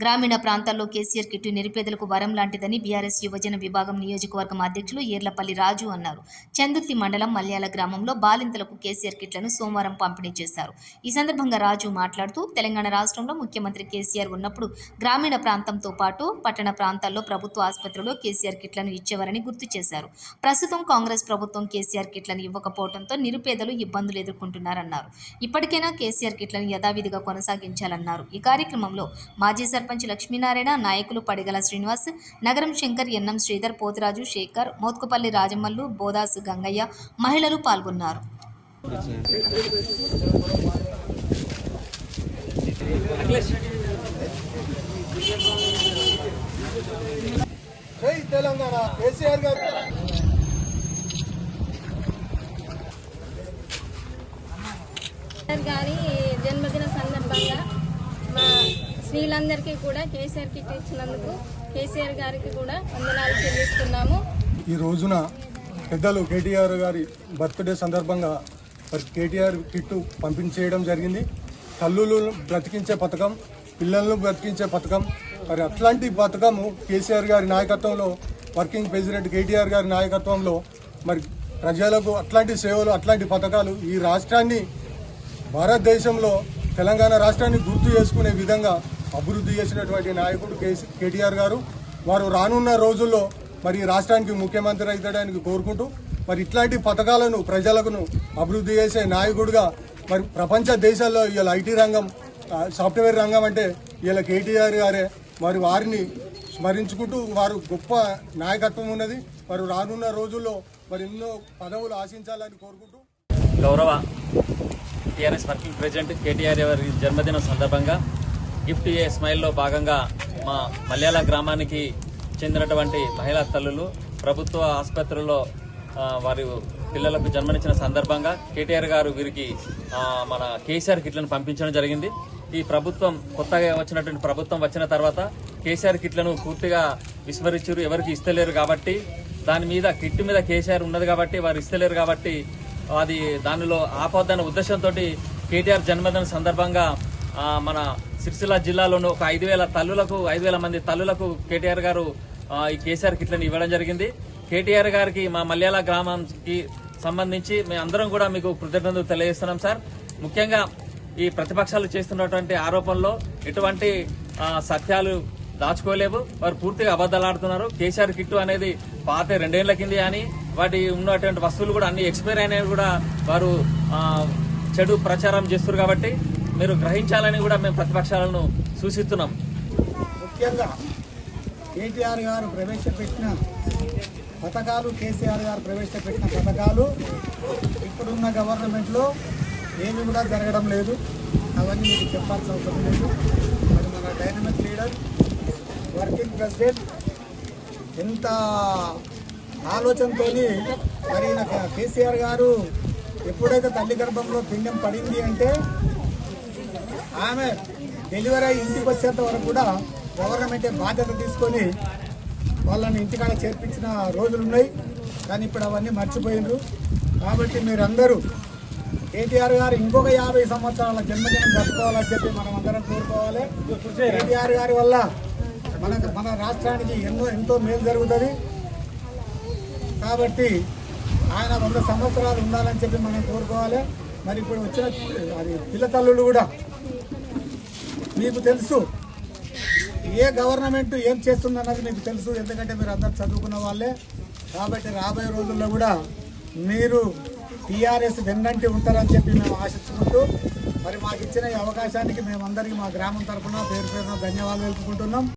గ్రామీణ ప్రాంతాల్లో కేసీఆర్ కిట్టు నిరుపేదలకు వరం లాంటిదని బీఆర్ఎస్ యువజన విభాగం నియోజకవర్గం అధ్యక్షులు ఏర్లపల్లి రాజు అన్నారు. చందుర్తి మండలం మల్యాల గ్రామంలో బాలింతలకు కేసీఆర్ కిట్లను సోమవారం పంపిణీ చేశారు. ఈ సందర్భంగా రాజు మాట్లాడుతూ తెలంగాణ రాష్ట్రంలో ముఖ్యమంత్రి కేసీఆర్ ఉన్నప్పుడు గ్రామీణ ప్రాంతంతో పాటు పట్టణ ప్రాంతాల్లో ప్రభుత్వ ఆసుపత్రుల్లో కేసీఆర్ కిట్లను ఇచ్చేవారని గుర్తు చేశారు. ప్రస్తుతం కాంగ్రెస్ ప్రభుత్వం కేసీఆర్ కిట్లను ఇవ్వకపోవడంతో నిరుపేదలు ఇబ్బందులు ఎదుర్కొంటున్నారన్నారు. ఇప్పటికైనా కేసీఆర్ కిట్లను యథావిధిగా కొనసాగించాలన్నారు. ఈ కార్యక్రమంలో మాజీ సర్పంచ్ లక్ష్మీనారాయణ నాయకులు పడిగల శ్రీనివాస్ నగరం శంకర్ ఎన్నం శ్రీధర్ పోతిరాజు శేఖర్ మోత్కుపల్లి రాజమల్లు బోదాస్ గంగయ్య మహిళలు పాల్గొన్నారు. తెలంగాణ కేసీఆర్ గారు గారి జన్మదిన సందర్భంగా స్త్రీలందరికీ కూడా కేసీఆర్ కిట్ ఇచ్చినందుకు కేసీఆర్ గారికి కూడా వందనాలు చెల్లిస్తున్నాము. ఈ రోజున పెద్దలు కేటీఆర్ గారి బర్త్డే సందర్భంగా మరి కేటీఆర్ కిట్టు పంపించేయడం జరిగింది. తల్లులు బ్రతికించే పథకం పిల్లలను బ్రతికించే పథకం మరి అట్లాంటి పథకము కేసీఆర్ గారి నాయకత్వంలో వర్కింగ్ ప్రెసిడెంట్ కేటీఆర్ గారి నాయకత్వంలో మరి ప్రజలకు అట్లాంటి సేవలు అట్లాంటి పథకాలు ఈ రాష్ట్రాన్ని భారతదేశంలో తెలంగాణ రాష్ట్రాన్ని గుర్తు చేసుకునే విధంగా అభివృద్ధి చేసినటువంటి నాయకుడు కేటీఆర్ గారు. వారు రానున్న రోజుల్లో మరి రాష్ట్రానికి ముఖ్యమంత్రి అవుతాడానికి కోరుకుంటూ మరి ఇట్లాంటి పథకాలను ప్రజలకు అభివృద్ధి చేసే నాయకుడిగా మరి ప్రపంచ దేశాల్లో ఇవాళ ఐటీ రంగం సాఫ్ట్వేర్ రంగం అంటే ఇవాళ కేటీఆర్ గారే. మరి వారిని స్మరించుకుంటూ వారు గొప్ప నాయకత్వం ఉన్నది. వారు రానున్న రోజుల్లో మరి ఎన్నో పదవులు ఆశించాలని కోరుకుంటూ గౌరవ టీఆర్ఎస్ వర్కింగ్ ప్రెసిడెంట్ కేటీఆర్ గారి జన్మదినం సందర్భంగా గిఫ్ట్ ఏ స్మైల్లో భాగంగా మా మల్యాల గ్రామానికి చెందినటువంటి మహిళా తల్లులు ప్రభుత్వ ఆసుపత్రుల్లో వారు వారి పిల్లలకు జన్మనిచ్చిన సందర్భంగా కేటీఆర్ గారు వీరికి మన కేసీఆర్ కిట్లను పంపించడం జరిగింది. ఈ ప్రభుత్వం కొత్తగా వచ్చినటువంటి ప్రభుత్వం వచ్చిన తర్వాత కేసీఆర్ కిట్లను పూర్తిగా విస్మరించారు. ఎవరికి ఇస్తలేరు కాబట్టి దాని మీద కిట్ మీద కేసీఆర్ ఉన్నది కాబట్టి వారు ఇస్తలేరు కాబట్టి అది దానిలో ఆపొద్దన్న ఉద్దేశంతో కేటీఆర్ జన్మదిన సందర్భంగా మన సిరిసిల్ల జిల్లాలోని ఒక ఐదు వేల తల్లులకు ఐదు వేల మంది తల్లులకు కేటీఆర్ గారు ఈ కేసీఆర్ కిట్లను ఇవ్వడం జరిగింది. కేటీఆర్ గారికి మా మల్యాల గ్రామానికి సంబంధించి మేము అందరం కూడా మీకు కృతజ్ఞతలు తెలియజేస్తున్నాం సార్. ముఖ్యంగా ఈ ప్రతిపక్షాలు చేస్తున్నటువంటి ఆరోపణలో ఎటువంటి సత్యాలు దాచుకోలేవు. వారు పూర్తిగా అబద్దాలాడుతున్నారు కేసీఆర్ కిట్టు అనేది పాత రెండేళ్ళ కింది అని వాటి ఉన్నటువంటి వస్తువులు కూడా అన్ని ఎక్స్పైర్ అయినవి కూడా వారు చెడు ప్రచారం చేస్తున్నారు కాబట్టి మీరు గ్రహించాలని కూడా మేము ప్రతిపక్షాలను సూచిస్తున్నాం. ముఖ్యంగా కేటీఆర్ గారు ప్రవేశపెట్టిన పథకాలు కేసీఆర్ గారు ప్రవేశపెట్టిన పథకాలు ఇప్పుడున్న గవర్నమెంట్లో ఏమి కూడా జరగడం లేదు. అవన్నీ మీకు చెప్పాల్సిన అవసరం లేదు. మరి మన డైనమిక్ లీడర్ వర్కింగ్ ప్రెసిడెంట్ ఎంత ఆలోచనతో మరి కేసీఆర్ గారు ఎప్పుడైతే తల్లి గర్భంలో పిండం పడింది అంటే ఆమె డెలివరీ అయ్యి ఇంటికి వచ్చేంత వరకు కూడా గవర్నమెంటే బాధ్యత తీసుకొని వాళ్ళని ఇంటికాడ చేర్పించిన రోజులు ఉన్నాయి. కానీ ఇప్పుడు అవన్నీ మర్చిపోయినరు. కాబట్టి మీరందరూ కేటీఆర్ గారు ఇంకొక యాభై సంవత్సరాల జన్మదినం జరుపుకోవాలని చెప్పి మనం అందరం కోరుకోవాలి. కేటీఆర్ గారి వల్ల మన మన రాష్ట్రానికి ఎన్నో ఎంతో మేలు జరుగుతుంది. కాబట్టి ఆయన వంద సంవత్సరాలు ఉండాలని చెప్పి మనం కోరుకోవాలి. మరి ఇప్పుడు వచ్చిన అది పిల్ల తల్లులు కూడా మీకు తెలుసు. ఏ గవర్నమెంట్ ఏం చేస్తుందన్నది మీకు తెలుసు. ఎందుకంటే మీరు అందరు చదువుకున్న వాళ్ళే. కాబట్టి రాబోయే రోజుల్లో కూడా మీరు టీఆర్ఎస్ వెన్నంటి ఉంటారని చెప్పి మేము ఆశించుకుంటూ మరి మాకు ఇచ్చిన ఈ అవకాశానికి మేమందరికీ మా గ్రామం తరఫున పేరు పేరున ధన్యవాదాలు తెలుపుకుంటున్నాం.